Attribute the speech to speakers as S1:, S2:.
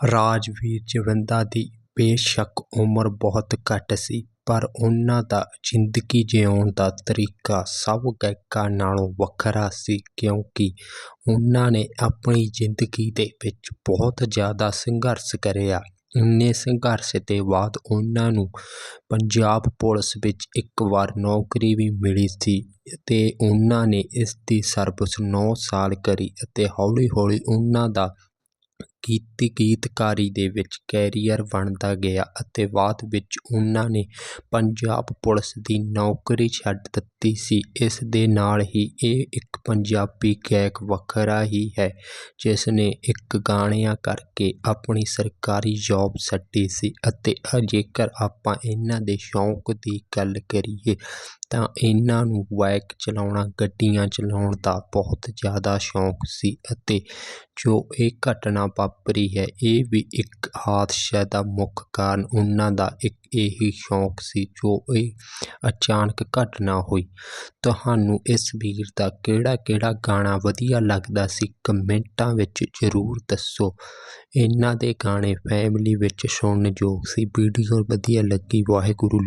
S1: ਰਾਜਵੀਰ ਜਵੰਦਾ ਦੀ ਬੇਸ਼ੱਕ ਉਮਰ ਬਹੁਤ ਘੱਟ ਸੀ, ਪਰ ਉਨ੍ਹਾਂ ਦਾ ਜ਼ਿੰਦਗੀ ਜਿਊਣ ਦਾ ਤਰੀਕਾ ਸਭ ਗਾਇਕਾਂ ਨਾਲੋਂ ਵੱਖਰਾ ਸੀ ਕਿਉਂਕਿ ਉਨ੍ਹਾਂ ਨੇ ਆਪਣੀ ਜ਼ਿੰਦਗੀ ਦੇ ਵਿੱਚ ਬਹੁਤ ਜ਼ਿਆਦਾ ਸੰਘਰਸ਼ ਕਰਿਆ। ਇੰਨੇ ਸੰਘਰਸ਼ ਦੇ ਬਾਅਦ ਉਨ੍ਹਾਂ ਨੂੰ ਪੰਜਾਬ ਪੁਲਿਸ ਵਿੱਚ ਇੱਕ ਵਾਰ ਨੌਕਰੀ ਵੀ ਮਿਲੀ ਸੀ ਅਤੇ ਉਨ੍ਹਾਂ ਨੇ ਇਸ ਦੀ ਸਰਵਿਸ ਨੌਂ ਸਾਲ ਕਰੀ ਅਤੇ ਹੌਲੀ ਹੌਲੀ ਉਨ੍ਹਾਂ ਦਾ ਗੀਤ ਗੀਤਕਾਰੀ ਦੇ ਵਿੱਚ ਕੈਰੀਅਰ ਬਣਦਾ ਗਿਆ ਅਤੇ ਬਾਅਦ ਵਿੱਚ ਉਹਨਾਂ ਨੇ ਪੰਜਾਬ ਪੁਲਿਸ ਦੀ ਨੌਕਰੀ ਛੱਡ ਦਿੱਤੀ ਸੀ। ਇਸ ਦੇ ਨਾਲ ਹੀ ਇਹ ਇੱਕ ਪੰਜਾਬੀ ਗਾਇਕ ਵੱਖਰਾ ਹੀ ਹੈ, ਜਿਸ ਨੇ ਇੱਕ ਗਾਣਿਆਂ ਕਰਕੇ ਆਪਣੀ ਸਰਕਾਰੀ ਜੋਬ ਛੱਡੀ ਸੀ ਅਤੇ ਜੇਕਰ ਆਪਾਂ ਇਹਨਾਂ ਦੇ ਸ਼ੌਂਕ ਦੀ ਗੱਲ ਕਰੀਏ ਤਾਂ ਇਹਨਾਂ ਨੂੰ ਬਾਈਕ ਚਲਾਉਣਾ, ਗੱਡੀਆਂ ਚਲਾਉਣ ਦਾ ਬਹੁਤ ਜ਼ਿਆਦਾ ਸ਼ੌਂਕ ਸੀ ਅਤੇ ਜੋ ਇਹ ਘਟਨਾ ਵਾਪਰੀ ਵਾਪਰੀ ਹੈ। ਇਹ ਵੀ ਇੱਕ ਹਾਦਸੇ ਦਾ ਮੁੱਖ ਕਾਰਨ ਉਹਨਾਂ ਦਾ ਇੱਕ ਇਹੀ ਸ਼ੌਕ ਸੀ ਜੋ ਇਹ ਅਚਾਨਕ ਘਟਨਾ ਹੋਈ। ਤੁਹਾਨੂੰ ਇਸ ਵੀਰ ਦਾ ਕਿਹੜਾ ਕਿਹੜਾ ਗਾਣਾ ਵਧੀਆ ਲੱਗਦਾ ਸੀ, ਕਮੈਂਟਾਂ ਵਿੱਚ ਜ਼ਰੂਰ ਦੱਸੋ। ਇਹਨਾਂ ਦੇ ਗਾਣੇ ਫੈਮਿਲੀ ਵਿੱਚ ਸੁਣਨ ਯੋਗ ਸੀ ਵੀਡੀਓ ਵਧੀਆ ਲੱਗੀ, ਵਾਹਿਗੁਰੂ